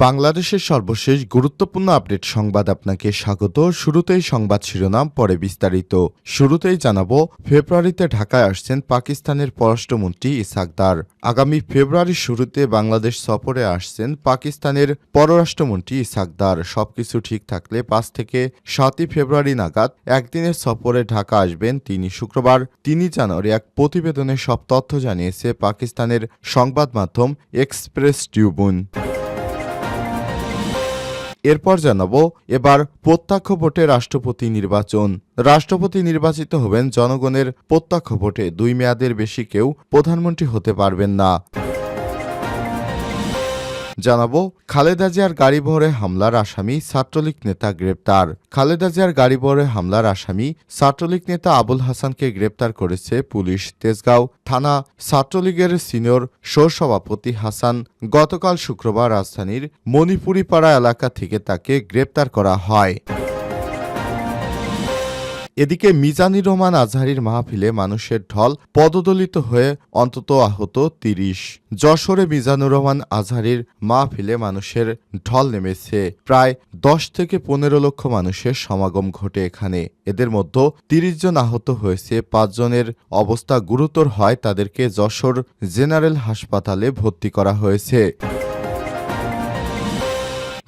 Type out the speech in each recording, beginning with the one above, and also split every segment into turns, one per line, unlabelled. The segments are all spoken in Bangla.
বাংলাদেশের সর্বশেষ গুরুত্বপূর্ণ আপডেট সংবাদ আপনাকে স্বাগত। শুরুতেই সংবাদ শিরোনাম, পরে বিস্তারিত। শুরুতেই জানাব, ফেব্রুয়ারিতে ঢাকায় আসছেন পাকিস্তানের পররাষ্ট্রমন্ত্রী ইসাকদার আগামী ফেব্রুয়ারির শুরুতে বাংলাদেশ সফরে আসছেন পাকিস্তানের পররাষ্ট্রমন্ত্রী ইসাকদার সবকিছু ঠিক থাকলে পাঁচ থেকে সাতই ফেব্রুয়ারি নাগাদ একদিনের সফরে ঢাকা আসবেন তিনি। শুক্রবার তিনি জানুয়ারি এক প্রতিবেদনে সব তথ্য জানিয়েছে পাকিস্তানের সংবাদ মাধ্যম এক্সপ্রেস ট্রিবিউন। এরপর জানাব, এবার প্রত্যক্ষ ভোটে রাষ্ট্রপতি নির্বাচন। রাষ্ট্রপতি নির্বাচিত হবেন জনগণের প্রত্যক্ষ ভোটে। দুই মেয়াদের বেশি কেউ প্রধানমন্ত্রী হতে পারবেন না। জানাব, খালেদা জিয়ার গাড়ি ভরে হামলার আসামি ছাত্রলীগ নেতা গ্রেপ্তার। খালেদা জিয়ার গাড়ি ভরে হামলার আসামি ছাত্রলীগ নেতা আবুল হাসানকে গ্রেপ্তার করেছে পুলিশ তেজগাঁও থানা। ছাত্রলীগের সিনিয়র সভাপতি হাসান গতকাল শুক্রবার রাজধানীর মণিপুরিপাড়া এলাকা থেকে তাকে গ্রেপ্তার করা হয়। এদিকে মিজানুর রহমান আজহারির মাহফিলে মানুষের ঢল পদদলিত হয়ে অন্তত আহত তিরিশ। যশোরে মিজানুর রহমান আজহারির মাহফিলে মানুষের ঢল নেমেছে। প্রায় দশ থেকে পনেরো লক্ষ মানুষের সমাগম ঘটে এখানে। এদের মধ্যে তিরিশ জন আহত হয়েছে পাঁচজনের অবস্থা গুরুতর হয় তাদেরকে যশোর জেনারেল হাসপাতালে ভর্তি করা হয়েছে।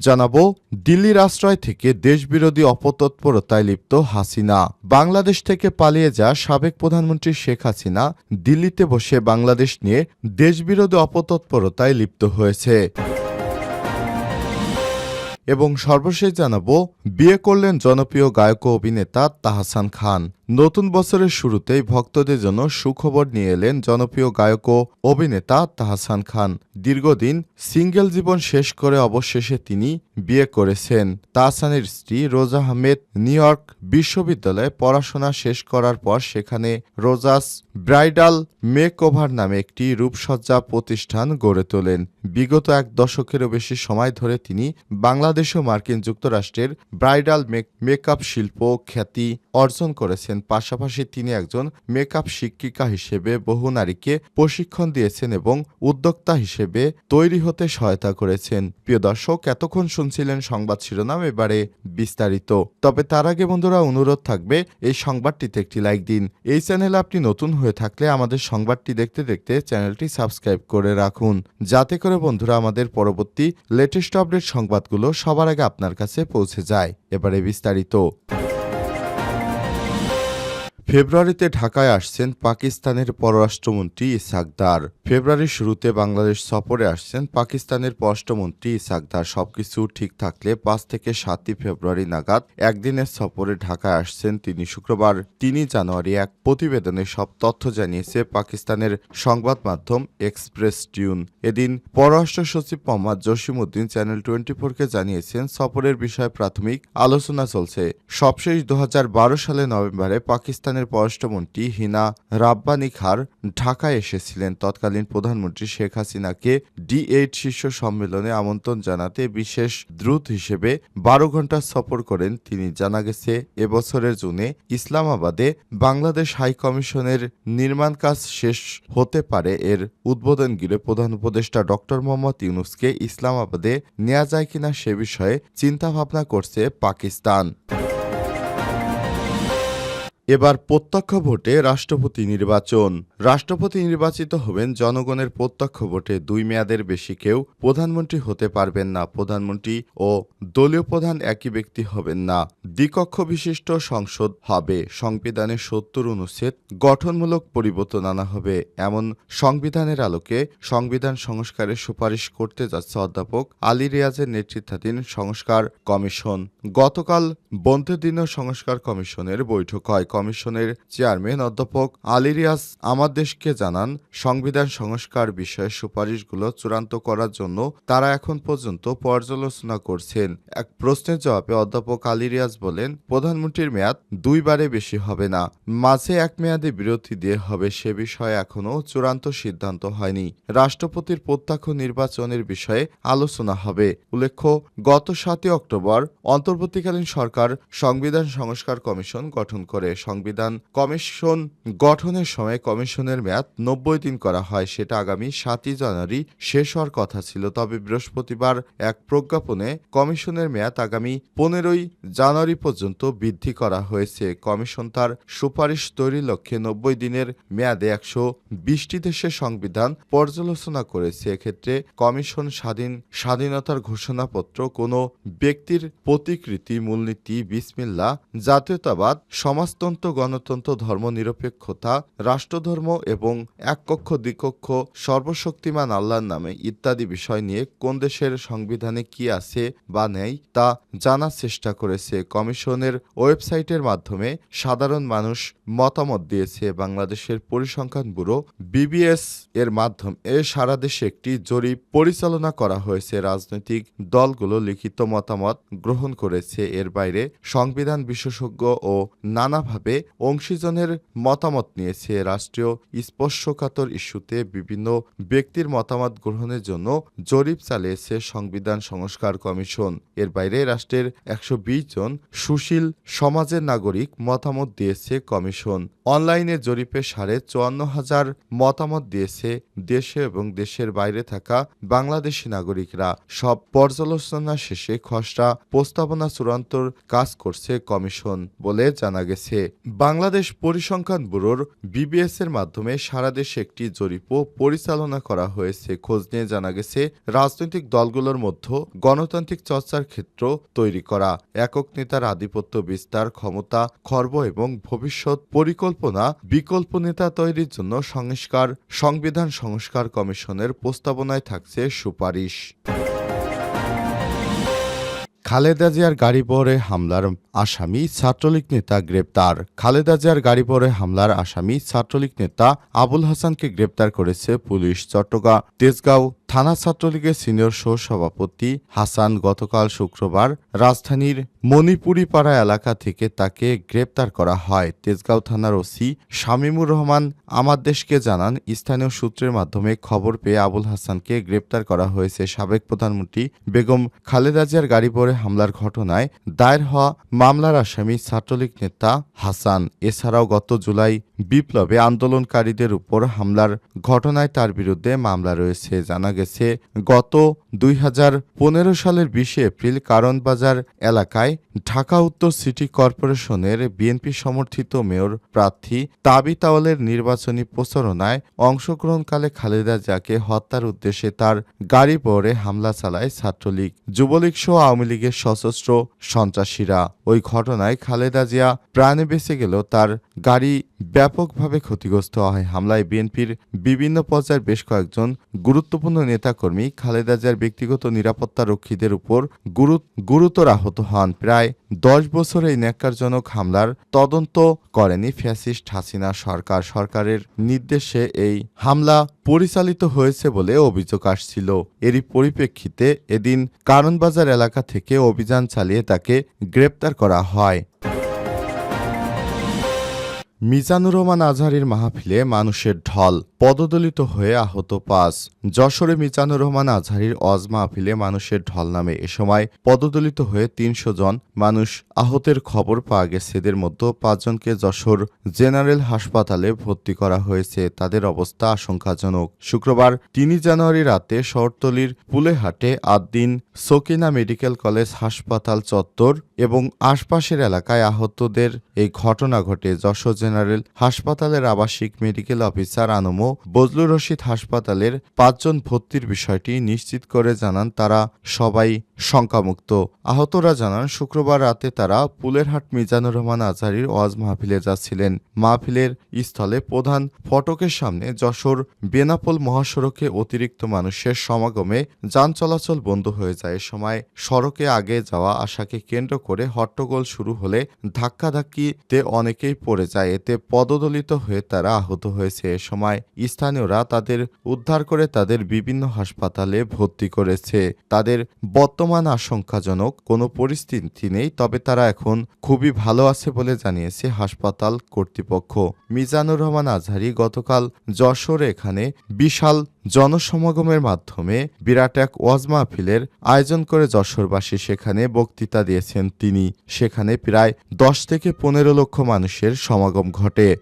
জানাব, দিল্লির আশ্রয় থেকে দেশবিরোধী অপতৎপরতায় লিপ্ত হাসিনা। বাংলাদেশ থেকে পালিয়ে যা সাবেক প্রধানমন্ত্রী শেখ হাসিনা দিল্লিতে বসে বাংলাদেশ নিয়ে দেশবিরোধী অপতৎপরতায় লিপ্ত হয়েছে। এবং সর্বশেষ জানাব, বিয়ে করলেন জনপ্রিয় গায়ক ও অভিনেতা তাহসান খান। নতুন বছরের শুরুতেই ভক্তদের জন্য সুখবর নিয়ে এলেন জনপ্রিয় গায়ক ও অভিনেতা তাহসান খান। দীর্ঘদিন সিঙ্গেল জীবন শেষ করে অবশেষে তিনি বিয়ে করেছেন। তাহসানের স্ত্রী রোজা আহমেদ নিউ ইয়র্ক বিশ্ববিদ্যালয়ে পড়াশোনা শেষ করার পর সেখানে রোজাস ব্রাইডাল মেক ওভার নামে একটি রূপসজ্জা প্রতিষ্ঠান গড়ে তোলেন। বিগত এক দশকেরও বেশি সময় ধরে তিনি বাংলাদেশ ও মার্কিন যুক্তরাষ্ট্রের ব্রাইডাল মেকআপ শিল্প খ্যাতি অর্জন করেছেন। পাশাপাশি তিনি একজন মেকআপ শিক্ষিকা হিসেবে বহু নারীকে প্রশিক্ষণ দিয়েছেন এবং উদ্যোক্তা হিসেবে তৈরি হতে সহায়তা করেছেন। প্রিয় দর্শক, এতক্ষণ শুনছিলেন সংবাদ শিরোনাম, এবারে বিস্তারিত। তবে তার আগে বন্ধুরা, অনুরোধ থাকবে, এই সংবাদটিতে একটি লাইক দিন। এই চ্যানেলে আপনি নতুন হয়ে থাকলে আমাদের সংবাদটি দেখতে দেখতে চ্যানেলটি সাবস্ক্রাইব করে রাখুন। যাতে করে বন্ধুরা আমাদের পরবর্তী লেটেস্ট আপডেট সংবাদগুলো সবার আগে আপনার কাছে পৌঁছে যায়। এবারে বিস্তারিত। ফেব্রুয়ারিতে ঢাকায় আসছেন পাকিস্তানের পররাষ্ট্রমন্ত্রী ইসাকদার ফেব্রুয়ারির শুরুতে বাংলাদেশ সফরে আসছেন পাকিস্তানের পররাষ্ট্রমন্ত্রী ইসাকদার সবকিছু ঠিক থাকলে পাঁচ থেকে সাতই ফেব্রুয়ারি নাগাদ একদিনের সফরে ঢাকায় আসছেন তিনি শুক্রবার। তিনই জানুয়ারি এক প্রতিবেদনে সব তথ্য জানিয়েছে পাকিস্তানের সংবাদ মাধ্যম এক্সপ্রেস টিউন। এদিন পররাষ্ট্র সচিব মোহাম্মদ জসিমউদ্দিন চ্যানেল টোয়েন্টি ফোরকে জানিয়েছেন, সফরের বিষয়ে প্রাথমিক আলোচনা চলছে। সবশেষ দু হাজার বারো সালে নভেম্বরে পাকিস্তান পাকিস্তানের পররাষ্ট্রমন্ত্রী হিনা রাব্বানি খার ঢাকায় এসেছিলেন। তৎকালীন প্রধানমন্ত্রী শেখ হাসিনাকে ডি এইট শীর্ষ সম্মেলনে আমন্ত্রণ জানাতে বিশেষ দ্রুত হিসেবে বারো ঘণ্টা সফর করেন তিনি। জানা গেছে, এবছরের জুনে ইসলামাবাদে বাংলাদেশ হাই কমিশনের নির্মাণ কাজ শেষ হতে পারে। এর উদ্বোধন গিরে প্রধান উপদেষ্টা ডক্টর মোহাম্মদ ইউনুসকে ইসলামাবাদে নেওয়া যায় কিনা সে বিষয়ে চিন্তাভাবনা করছে পাকিস্তান। এবার প্রত্যক্ষ ভোটে রাষ্ট্রপতি নির্বাচন। রাষ্ট্রপতি নির্বাচিত হবেন জনগণের প্রত্যক্ষ ভোটে দুই মেয়াদের বেশি কেউ। প্রধানমন্ত্রী হতে পারবেন না প্রধানমন্ত্রী ও দলীয় প্রধান একই ব্যক্তি হবেন না। দ্বিকক্ষ বিশিষ্ট সংসদ হবে। সংবিধানের সত্তর অনুচ্ছেদ গঠনমূলক পরিবর্তন আনা হবে। এমন সংবিধানের আলোকে সংবিধান সংস্কারের সুপারিশ করতে যাচ্ছে অধ্যাপক আলী রিয়াজের নেতৃত্বাধীন সংস্কার কমিশন। গতকাল বন্ধের দিনও সংস্কার কমিশনের বৈঠক হয়। কমিশনের চেয়ারম্যান অধ্যাপক আলী রিয়াজ আমার দেশকে জানান, সংবিধান সংস্কার বিষয়ে সুপারিশগুলো চূড়ান্ত করার জন্য তারা এখন পর্যন্ত পর্যালোচনা করছেন। এক প্রশ্নের জবাবে অধ্যাপক আলী রিয়াজ বলেন, প্রধানমন্ত্রীর মেয়াদ দুইবারে বেশি হবে না। মাঝে এক মেয়াদে বিরতি দিয়ে হবে সে বিষয়ে এখনও চূড়ান্ত সিদ্ধান্ত হয়নি। রাষ্ট্রপতির প্রত্যক্ষ নির্বাচনের বিষয়ে আলোচনা হবে। উল্লেখ্য, গত সাতই অক্টোবর অন্তর্বর্তীকালীন সরকার সংবিধান সংস্কার কমিশন গঠন করে সংবিধান কমিশন গঠনের সময় কমিশনের মেয়াদ নব্বই দিন করা হয়। সেটা আগামী সাতই জানুয়ারি শেষ হওয়ার কথা ছিল। তবে বৃহস্পতিবার এক প্রজ্ঞাপনে কমিশনের মেয়াদ আগামী পনেরোই জানুয়ারি পর্যন্ত বৃদ্ধি করা হয়েছে। কমিশন তার সুপারিশ তৈরির লক্ষ্যে নব্বই দিনের মেয়াদে একশো বিশটি দেশের সংবিধান পর্যালোচনা করেছে। এক্ষেত্রে কমিশন স্বাধীন, স্বাধীনতার ঘোষণাপত্র, কোনো ব্যক্তির প্রতিকৃতি, মূলনীতি, বিসমিল্লা, জাতীয়তাবাদ, সমাজতন্ত্র গণতন্ত্র ধর্মনিরপেক্ষতা রাষ্ট্রধর্ম এবং এককক্ষ, দ্বিকক্ষ, সর্বশক্তিমান আল্লাহর নামে ইত্যাদি বিষয় নিয়ে কোন দেশের সংবিধানে কি আছে বা নেই তা জানার চেষ্টা করেছে কমিশনের ওয়েবসাইটের মাধ্যমে সাধারণ মানুষ মতামত দিয়েছে বাংলাদেশের পরিসংখ্যান ব্যুরো বিবিএস এর মাধ্যমে। সারা দেশে একটি জরিপ পরিচালনা করা হয়েছে। রাজনৈতিক দলগুলো লিখিত মতামত গ্রহণ করেছে। এর বাইরে সংবিধান বিশেষজ্ঞ ও নানাভাবে অংশীজনের মতামত নিয়েছে রাষ্ট্রীয় স্পর্শকাতর ইস্যুতে বিভিন্ন ব্যক্তির মতামত গ্রহণের জন্য জরিপ চালিয়েছে সংবিধান সংস্কার কমিশন। এর বাইরে রাষ্ট্রের একশো বিশ জন সুশীল সমাজের নাগরিক মতামত দিয়েছে কমিশন। অনলাইনে জরিপে সাড়ে চুয়ান্ন হাজার মতামত দিয়েছে দেশে এবং দেশের বাইরে থাকা বাংলাদেশি নাগরিকরা। সব পর্যালোচনা শেষে খসড়া প্রস্তাবনা চূড়ান্তর কাজ করছে কমিশন বলে জানা গেছে। বাংলাদেশ পরিসংখ্যান ব্যুরোর বিবিএস এর মাধ্যমে সারা দেশে একটি জরিপও পরিচালনা করা হয়েছে। খোঁজ নিয়ে জানা গেছে, রাজনৈতিক দলগুলোর মধ্যে গণতান্ত্রিক চর্চার ক্ষেত্র তৈরি করা। একক নেতার আধিপত্য বিস্তার, ক্ষমতা, খর্ব এবং ভবিষ্যৎ পরিকল্পনা বিকল্প নেতা তৈরির জন্য সংস্কার, সংবিধান সংস্কার কমিশনের প্রস্তাবনায় থাকছে সুপারিশ। খালেদা জিয়ার গাড়ি পরে হামলার আসামি ছাত্রলীগ নেতা গ্রেপ্তার। খালেদা জিয়ার গাড়ি পরে হামলার আসামি ছাত্রলীগ নেতা আবুল হাসানকে গ্রেপ্তার করেছে পুলিশ চট্টগ্রাম, তেজগাঁও থানা ছাত্রলীগের সিনিয়র সহ সভাপতি হাসান গতকাল শুক্রবার রাজধানীর মণিপুরি পাড়া এলাকা থেকে তাকে গ্রেপ্তার করা হয়। তেজগাঁও থানার ওসি শামীমুর রহমান আমার দেশকে জানান, স্থানীয় সূত্রের মাধ্যমে খবর পেয়ে আবুল হাসানকে গ্রেপ্তার করা হয়েছে। সাবেক প্রধানমন্ত্রী বেগম খালেদা জিয়ার গাড়ি পরে হামলার ঘটনায় দায়ের হওয়া মামলার আসামি ছাত্রলীগ নেতা হাসান। এছাড়াও গত জুলাই বিপ্লবে আন্দোলনকারীদের উপর হামলার ঘটনায় তার বিরুদ্ধে মামলা রয়েছে। জানা গেছে। গত দুই সালের বিশে এপ্রিল কারণবাজার এলাকায় ঢাকা উত্তর সিটি কর্পোরেশনের বিএনপি সমর্থিত মেয়র প্রার্থী তাবি তাওয়ালের নির্বাচনী প্রচারণায় অংশগ্রহণকালে খালেদা জিয়াকে হত্যার উদ্দেশ্যে তার গাড়ি পরে হামলা চালায় ছাত্রলীগ। যুবলীগ সহ আওয়ামী লীগের সশস্ত্র সন্ত্রাসীরা। ওই ঘটনায় খালেদা জিয়া প্রাণে বেঁচে গেলেও তার গাড়ি ব্যাপকভাবে ক্ষতিগ্রস্ত হয় হামলায় বিএনপির বিভিন্ন পর্যায়ের বেশ কয়েকজন গুরুত্বপূর্ণ নেতাকর্মী খালেদা জিয়ার ব্যক্তিগত নিরাপত্তা রক্ষীদের উপর গুরু- গুরুতর আহত হন। প্রায় দশ বছর এই ন্যাক্কারজনক হামলার তদন্ত করেনি ফ্যাসিস্ট হাসিনা সরকার। সরকারের নির্দেশে এই হামলা পরিচালিত হয়েছে বলে অভিযোগ আসছিল। এরই পরিপ্রেক্ষিতে এদিন কারণবাজার এলাকা থেকে অভিযান চালিয়ে তাকে গ্রেপ্তার করা হয়। মিজানুর রহমান আজহারির মাহফিলে মানুষের ঢল পদদলিত হয়ে আহত পাঁচ। যশোরে মিজানুর রহমান আজহারির অজ মাহফিলে মানুষের ঢল নামে এ সময় পদদলিত হয়ে তিনশো জন মানুষ আহতের খবর পাওয়া গেছে। এদের মধ্যে পাঁচজনকে যশোর জেনারেল হাসপাতালে ভর্তি করা হয়েছে। তাদের অবস্থা আশঙ্কাজনক। শুক্রবার তিন জানুয়ারি রাতে শহরতলির পুলেহাটে আদ্দিন সকিনা মেডিকেল কলেজ হাসপাতাল চত্বর এবং আশপাশের এলাকায় আহতদের এই ঘটনা ঘটে যশোর জেনারেল হাসপাতালের আবাসিক মেডিকেল অফিসার আনমো বজলুর রশিদ হাসপাতালের পাঁচজন ভর্তির বিষয়টি নিশ্চিত করে জানান তারা সবাই শঙ্কামুক্ত। আহতরা জানান, শুক্রবার রাতে তারা পুলেরহাট মিজানুর রহমান আজহারির ওয়াজ মাহফিলে যাচ্ছিলেন। মাহফিলের স্থলে প্রধান ফটকের সামনে যশোর বেনাপোল মহাসড়কে অতিরিক্ত মানুষের সমাগমে যান চলাচল বন্ধ হয়ে যায়। এ সময় সড়কে আগে যাওয়া আশাকে কেন্দ্র করে হট্টগোল শুরু হলে ধাক্কাধাক্কিতে অনেকেই পড়ে যায়। এতে পদদলিত হয়ে তারা আহত হয়েছে। এ সময় স্থানীয়রা তাদের উদ্ধার করে তাদের বিভিন্ন হাসপাতালে ভর্তি করেছে। তাদের বর্তমান আশঙ্কাজনক কোনো পরিস্থিতি নেই, তবে তারা এখন খুবই ভালো আছে বলে জানিয়েছে হাসপাতাল কর্তৃপক্ষ। মিজানুর রহমান আজহারি গতকাল যশোরে এখানে বিশাল জনসমাগমের মাধ্যমে বিরাট এক ওয়াজ মাহফিলের আয়োজন করে যশোরবাসী সেখানে বক্তৃতা দিয়েছেন তিনি। সেখানে প্রায় দশ থেকে পনেরো লক্ষ মানুষের সমাগম ঘটে।